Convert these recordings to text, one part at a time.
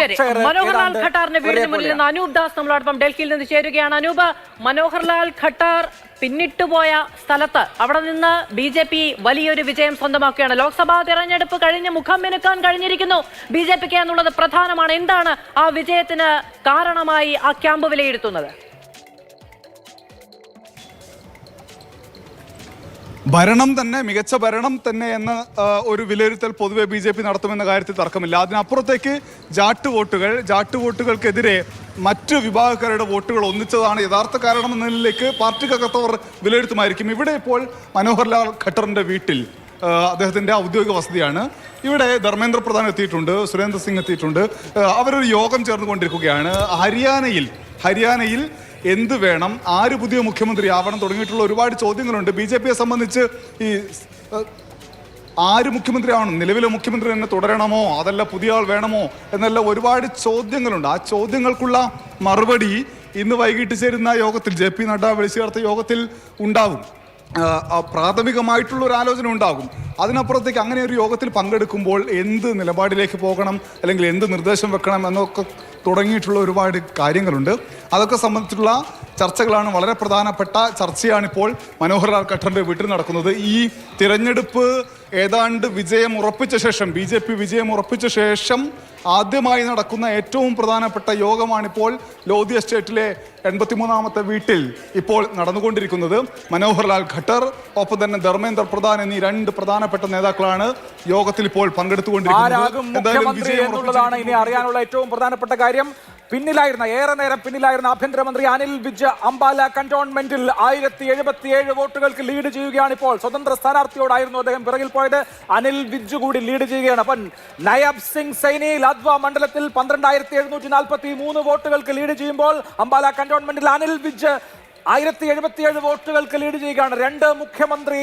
ശരി മനോഹർലാൽ ഖട്ടാറിന്റെ വീടിന് മുന്നിൽ. നിന്ന് അനൂപ് ദാസ് നമ്മളോടൊപ്പം ഡൽഹിയിൽ നിന്ന് ചേരുകയാണ്. അനൂപ് മനോഹർലാൽ ഖട്ടാർ പിന്നിട്ടുപോയ സ്ഥലത്ത് അവിടെ നിന്ന് ബി ജെ പി വലിയൊരു വിജയം സ്വന്തമാക്കുകയാണ്. ലോക്സഭാ തെരഞ്ഞെടുപ്പ് കഴിഞ്ഞ് മുഖം മിനുക്കാൻ കഴിഞ്ഞിരിക്കുന്നു ബി ജെ പിക്ക് എന്നുള്ളത് പ്രധാനമാണ്. എന്താണ് ആ വിജയത്തിന് കാരണമായി ആ ക്യാമ്പ് വിലയിരുത്തുന്നത്? ഭരണം തന്നെ മികച്ച ഭരണം തന്നെ എന്ന ഒരു വിലയിരുത്തൽ പൊതുവെ ബി ജെ പി നടത്തുമെന്ന കാര്യത്തിൽ തർക്കമില്ല. അതിനപ്പുറത്തേക്ക് ജാട്ട് വോട്ടുകൾ ജാട്ട് വോട്ടുകൾക്കെതിരെ മറ്റു വിഭാഗക്കാരുടെ വോട്ടുകൾ ഒന്നിച്ചതാണ് യഥാർത്ഥ കാരണം എന്ന നിലയിലേക്ക് പാർട്ടിക്കകത്തവർ വിലയിരുത്തുമായിരിക്കും. ഇവിടെ ഇപ്പോൾ മനോഹർലാൽ ഖട്ടറിന്റെ വീട്ടിൽ അദ്ദേഹത്തിന്റെ ഔദ്യോഗിക വസതിയാണ്. ഇവിടെ ധർമ്മേന്ദ്ര പ്രധാൻ എത്തിയിട്ടുണ്ട് സുരേന്ദ്ര സിംഗ് എത്തിയിട്ടുണ്ട്. അവരൊരു യോഗം ചേർന്നുകൊണ്ടിരിക്കുകയാണ്. ഹരിയാനയിൽ ഹരിയാനയിൽ എന്ത് വേണം? ആര് പുതിയ മുഖ്യമന്ത്രി ആവണം? തുടങ്ങിയിട്ടുള്ള ഒരുപാട് ചോദ്യങ്ങളുണ്ട്. ബി ജെ പിയെ സംബന്ധിച്ച് ഈ ആര് മുഖ്യമന്ത്രി ആവണം നിലവിലെ മുഖ്യമന്ത്രി തന്നെ തുടരണമോ? അതല്ല പുതിയ ആൾ വേണമോ? എന്നല്ല ഒരുപാട് ചോദ്യങ്ങളുണ്ട്. ആ ചോദ്യങ്ങൾക്കുള്ള മറുപടി ഇന്ന് വൈകിട്ട് ചേരുന്ന യോഗത്തിൽ ജെ പി നഡ്ഡ വിളിച്ചു ചേർത്ത യോഗത്തിൽ ഉണ്ടാവും. പ്രാഥമികമായിട്ടുള്ള ഒരു ആലോചന ഉണ്ടാകും. അതിനപ്പുറത്തേക്ക് അങ്ങനെ ഒരു യോഗത്തിൽ പങ്കെടുക്കുമ്പോൾ എന്ത് നിലപാടിലേക്ക് പോകണം അല്ലെങ്കിൽ എന്ത് നിർദ്ദേശം വെക്കണം എന്നൊക്കെ തുടങ്ങിയിട്ടുള്ള ഒരുപാട് കാര്യങ്ങളുണ്ട്. അതൊക്കെ സംബന്ധിച്ചുള്ള ചർച്ചകളാണ് വളരെ പ്രധാനപ്പെട്ട ചർച്ചയാണിപ്പോൾ മനോഹർലാൽ ഖട്ടറിന്റെ വീട്ടിൽ നടക്കുന്നത്. ഈ തിരഞ്ഞെടുപ്പ് ഏതാണ്ട് വിജയം ഉറപ്പിച്ച ശേഷം ബി ജെ പി വിജയം ഉറപ്പിച്ച ശേഷം ആദ്യമായി നടക്കുന്ന ഏറ്റവും പ്രധാനപ്പെട്ട യോഗമാണിപ്പോൾ ലോധി എസ്റ്റേറ്റിലെ എൺപത്തിമൂന്നാമത്തെ വീട്ടിൽ ഇപ്പോൾ നടന്നുകൊണ്ടിരിക്കുന്നത്. മനോഹർലാൽ ഖട്ടർ ഒപ്പം തന്നെ ധർമ്മേന്ദ്ര പ്രധാൻ എന്നീ രണ്ട് പ്രധാനപ്പെട്ട നേതാക്കളാണ് യോഗത്തിൽ ഇപ്പോൾ പങ്കെടുത്തുകൊണ്ടിരിക്കുന്നത്. മുഖ്യമന്ത്രി എന്നുള്ളതാണ് ഇനി അറിയാനുള്ള ഏറ്റവും പ്രധാനപ്പെട്ട കാര്യം. പിന്നിലായിരുന്ന ഏറെ നേരം പിന്നിലായിരുന്ന ആഭ്യന്തരമന്ത്രി അനിൽ വിജ് അംബാല കന്റോൺമെന്റിൽ ആയിരത്തി എഴുപത്തിയേഴ് വോട്ടുകൾക്ക് ലീഡ് ചെയ്യുകയാണ് ഇപ്പോൾ. സ്വതന്ത്ര സ്ഥാനാർത്ഥിയോടായിരുന്നു അദ്ദേഹം പിറകിൽ പോയത്. അനിൽ വിജ് കൂടി ലീഡ് ചെയ്യുകയാണ്. അപ്പം നയബ് സിംഗ് സൈനി ലദ്വ മണ്ഡലത്തിൽ പന്ത്രണ്ടായിരത്തി എഴുന്നൂറ്റി നാൽപ്പത്തി മൂന്ന് വോട്ടുകൾക്ക് ലീഡ് ചെയ്യുമ്പോൾ അംബാല കന്റോൺമെന്റിൽ അനിൽ വിജ് ആയിരത്തി എഴുപത്തിയേഴ് വോട്ടുകൾക്ക് ലീഡ് ചെയ്യുകയാണ്. രണ്ട് മുഖ്യമന്ത്രി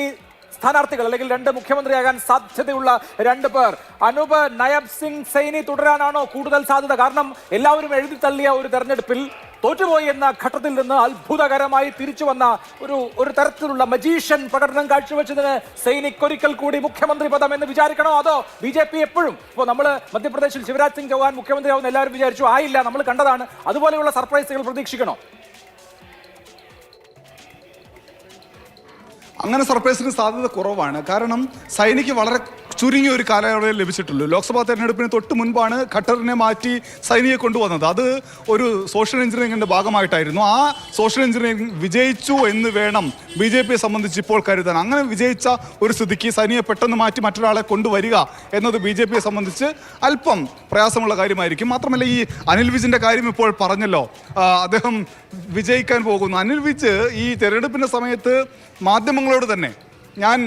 സ്ഥാനാർത്ഥികൾ അല്ലെങ്കിൽ രണ്ട് മുഖ്യമന്ത്രിയാകാൻ സാധ്യതയുള്ള രണ്ട് പേർ. അനൂപ് നയബ് സിംഗ് സൈനി തുടരാനാണോ കൂടുതൽ സാധ്യത? കാരണം എല്ലാവരും എഴുതി തള്ളിയ ഒരു തെരഞ്ഞെടുപ്പിൽ തോറ്റുപോയി എന്ന ഘട്ടത്തിൽ നിന്ന് അത്ഭുതകരമായി തിരിച്ചു വന്ന ഒരു ഒരു തരത്തിലുള്ള മജീഷ്യൻ പ്രകടനം കാഴ്ചവെച്ചതിന് സൈനിക് ഒരിക്കൽ കൂടി മുഖ്യമന്ത്രി പദം എന്ന് വിചാരിക്കണോ? അതോ ബി ജെ പി എപ്പോഴും? ഇപ്പോൾ നമ്മൾ മധ്യപ്രദേശിൽ ശിവരാജ് സിംഗ് ചൗഹാൻ മുഖ്യമന്ത്രിയാവുന്ന എല്ലാവരും വിചാരിച്ചു. ആയില്ല നമ്മൾ കണ്ടതാണ്. അതുപോലെയുള്ള സർപ്രൈസുകൾ പ്രതീക്ഷിക്കണോ? അങ്ങനെ സർപ്രൈസിന് സാധ്യത കുറവാണ്. കാരണം സൈനിക്ക് വളരെ ചുരുങ്ങിയ ഒരു കാലയളവിൽ ലഭിച്ചിട്ടുള്ളൂ. ലോക്സഭാ തെരഞ്ഞെടുപ്പിന് തൊട്ട് മുൻപാണ് ഖട്ടറിനെ മാറ്റി സൈനിയെ കൊണ്ടുവന്നത്. അത് ഒരു സോഷ്യൽ എഞ്ചിനീയറിംഗിന്റെ ഭാഗമായിട്ടായിരുന്നു. ആ സോഷ്യൽ എഞ്ചിനീയറിംഗ് വിജയിച്ചു എന്ന് വേണം ബി ജെ പിയെ സംബന്ധിച്ച് ഇപ്പോൾ കരുതാൻ. അങ്ങനെ വിജയിച്ച ഒരു സ്ഥിതിക്ക് സൈനിയെ പെട്ടെന്ന് മാറ്റി മറ്റൊരാളെ കൊണ്ടുവരിക എന്നത് ബി ജെ പിയെ സംബന്ധിച്ച് അല്പം പ്രയാസമുള്ള കാര്യമായിരിക്കും. മാത്രമല്ല ഈ അനിൽ വിജിന്റെ കാര്യം ഇപ്പോൾ പറഞ്ഞല്ലോ. അദ്ദേഹം വിജയിക്കാൻ പോകുന്നു. അനിൽ വിജ് ഈ തെരഞ്ഞെടുപ്പിന്റെ സമയത്ത് മാധ്യമങ്ങളോട് തന്നെ ഞാൻ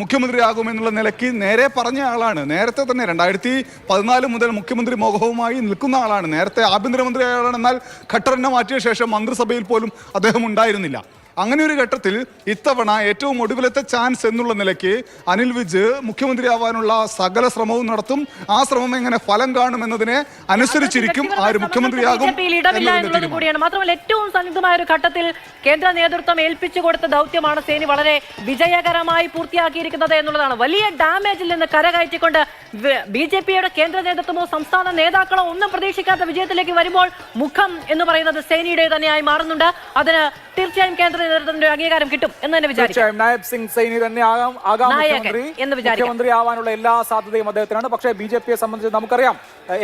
മുഖ്യമന്ത്രിയാകുമെന്നുള്ള നിലയ്ക്ക് നേരെ പറഞ്ഞ ആളാണ്. നേരത്തെ തന്നെ രണ്ടായിരത്തി പതിനാല് മുതൽ മുഖ്യമന്ത്രി മോഹവുമായി നിൽക്കുന്ന ആളാണ്. നേരത്തെ ആഭ്യന്തരമന്ത്രി ആളാണ് എന്നാൽ ഖട്ടറിനെ മാറ്റിയ ശേഷം മന്ത്രിസഭയിൽ പോലും അദ്ദേഹം ഉണ്ടായിരുന്നില്ല. അങ്ങനെ ഒരു ഘട്ടത്തിൽ ഇത്തവണ ഏറ്റവും ഒടുവിലത്തെ ചാൻസ് എന്നുള്ള നിലയ്ക്ക് അനിൽ വിജ് മുഖ്യമന്ത്രിയാവാനുള്ള സകല ശ്രമവും നടത്തും. ആ ശ്രമം എങ്ങനെ ഫലം കാണുമെന്നതിനെ അനുസരിച്ചിരിക്കും ആര് മുഖ്യമന്ത്രിയാകും. കൂടിയാണ്. മാത്രമല്ല ഏറ്റവും സന്നിഗ്ധമായ ഒരു ഘട്ടത്തിൽ കേന്ദ്ര നേതൃത്വം ഏൽപ്പിച്ചു കൊടുത്ത ദൗത്യമാണ് സേനി വളരെ വിജയകരമായി പൂർത്തിയാക്കിയിരിക്കുന്നത് എന്നുള്ളതാണ്. വലിയ ഡാമേജിൽ നിന്ന് കരകയറ്റിക്കൊണ്ട് ബി ജെ പിയുടെ കേന്ദ്ര നേതൃത്വമോ സംസ്ഥാന നേതാക്കളോ ഒന്നും പ്രതീക്ഷിക്കാത്ത വിജയത്തിലേക്ക് വരുമ്പോൾ മുഖം എന്ന് പറയുന്നത് സേനയുടെ തന്നെയായി മാറുന്നുണ്ട്. അതിന് തീർച്ചയായും കേന്ദ്ര നേതൃത്വത്തിന്റെ അംഗീകാരം കിട്ടും എന്ന് തന്നെ വിചാരിച്ചു നായബ് സിംഗ് സൈനി തന്നെ ആകാം ആകാം നായകൻ മുഖ്യമന്ത്രി. എന്ന് വിചാരിക്കാം. ആവാനുള്ള എല്ലാ സാധ്യതയും അദ്ദേഹത്തിനാണ്. പക്ഷേ ബി ജെ പിയെ സംബന്ധിച്ച് നമുക്കറിയാം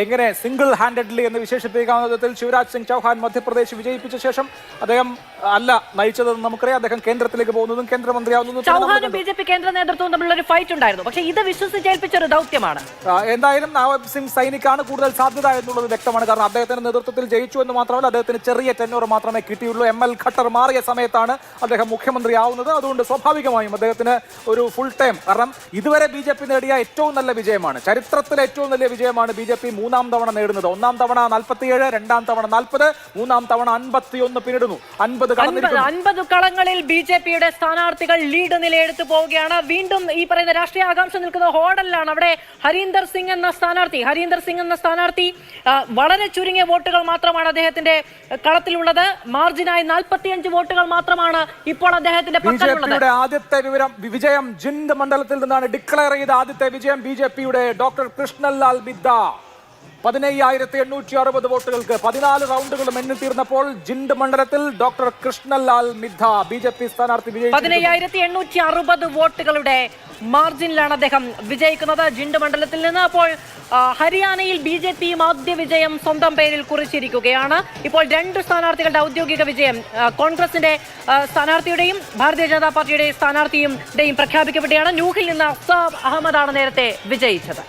എങ്ങനെ സിംഗിൾ ഹാൻഡഡ്ലി എന്ന് വിശേഷിപ്പിക്കാവുന്ന വിധത്തിൽ ശിവരാജ് സിംഗ് ചൗഹാൻ മധ്യപ്രദേശ് വിജയിപ്പിച്ച ശേഷം അദ്ദേഹം അല്ല നയിച്ചതെന്ന് നമുക്കറിയാം. അദ്ദേഹം കേന്ദ്രത്തിലേക്ക് പോകുന്നതും കേന്ദ്രമന്ത്രിയാവുന്നതും ചൌഹാനും. ബി ജെ പി കേന്ദ്ര നേതൃത്വവും തമ്മിലുള്ള ഒരു ഫൈറ്റ് ഉണ്ടായിരുന്നു. പക്ഷേ ഇത് വിശ്വസിച്ചേൽപ്പിച്ച ഒരു ദൗത്യമാണ്. ആ, എന്തായാലും നവാബ് സിംഗ് സൈനിക്കാണ് കൂടുതൽ സാധ്യത എന്നുള്ളത് വ്യക്തമാണ്. കാരണം അദ്ദേഹത്തിന്റെ നേതൃത്വത്തിൽ ജയിച്ചു എന്ന് മാത്രമല്ല അദ്ദേഹത്തിന് ചെറിയ ടെന്നൂർ മാത്രമേ കിട്ടിയുള്ളൂ. എം എൽ ഖട്ടർ മാറിയ സമയത്താണ് അദ്ദേഹം മുഖ്യമന്ത്രി ആവുന്നത്. അതുകൊണ്ട് സ്വാഭാവികമായും അദ്ദേഹത്തിന് ഒരു ഫുൾ ടൈം കാരണം ഇതുവരെ ബി ജെ പി നേടിയ ഏറ്റവും നല്ല വിജയമാണ്. ചരിത്രത്തിലെ ഏറ്റവും നല്ല വിജയമാണ് ബി ജെ പി മൂന്നാം തവണ നേടുന്നത്. ഒന്നാം തവണ നാൽപ്പത്തിയേഴ് രണ്ടാം തവണ നാൽപ്പത് മൂന്നാം തവണ അൻപത്തിയൊന്ന് പിന്നിടുന്നു. അൻപത് അൻപത് കളങ്ങളിൽ ബി ജെ പിയുടെ സ്ഥാനാർത്ഥികൾ ലീഡ് നിലയെടുത്ത് പോവുകയാണ്. വീണ്ടും ഈ പറയുന്ന രാഷ്ട്രീയ ആകാംക്ഷ നിൽക്കുന്ന ഹോട്ടലിലാണ് അവിടെ ഹരീന്ദർ സിംഗ് എന്ന സ്ഥാനാർത്ഥി ഹരീന്ദർ സിംഗ് എന്ന സ്ഥാനാർത്ഥി വളരെ ചുരുങ്ങിയ വോട്ടുകൾ മാത്രമാണ് അദ്ദേഹത്തിന്റെ കളത്തിലുള്ളത്. മാർജിനായി നാൽപ്പത്തിയഞ്ച് വോട്ടുകൾ മാത്രമാണ് ഇപ്പോൾ അദ്ദേഹത്തിന്റെ പക്കലുള്ളത്. ആദ്യത്തെ വിവരം വിജയം ജിന്ദ് മണ്ഡലത്തിൽ നിന്നാണ് ഡിക്ലെയർ ചെയ്ത ആദ്യത്തെ വിജയം ബി ഡോക്ടർ കൃഷ്ണൻലാൽ ബിദ്ദ പതിനയ്യായിരത്തി എണ്ണൂറ്റി അറുപത് വോട്ടുകൾക്ക് പതിനാല് റൗണ്ടുകളും എണ്ണി തീർന്നപ്പോൾ ജിണ്ട് മണ്ഡലത്തിൽ doctor Krishan Lal Middha B J P സ്ഥാനാർത്ഥി പതിനയ്യായിരത്തി എണ്ണൂറ്റി അറുപത് വോട്ടുകളുടെ മാർജിനിലാണ് അദ്ദേഹം വിജയിക്കുന്നത്. ജിണ്ട് മണ്ഡലത്തിൽ നിന്ന് അപ്പോൾ ഹരിയാനയിൽ ബി ജെ പിയും ആദ്യ വിജയം സ്വന്തം പേരിൽ കുറിച്ചിരിക്കുകയാണ്. ഇപ്പോൾ രണ്ട് സ്ഥാനാർത്ഥികളുടെ ഔദ്യോഗിക വിജയം കോൺഗ്രസിന്റെ സ്ഥാനാർത്ഥിയുടെയും ഭാരതീയ ജനതാ പാർട്ടിയുടെ സ്ഥാനാർത്ഥിയുടെയും പ്രഖ്യാപിക്കപ്പെടുകയാണ് ന്യൂഹിൽ നിന്ന് അഫ്സാബ് അഹമ്മദാണ് നേരത്തെ വിജയിച്ചത്.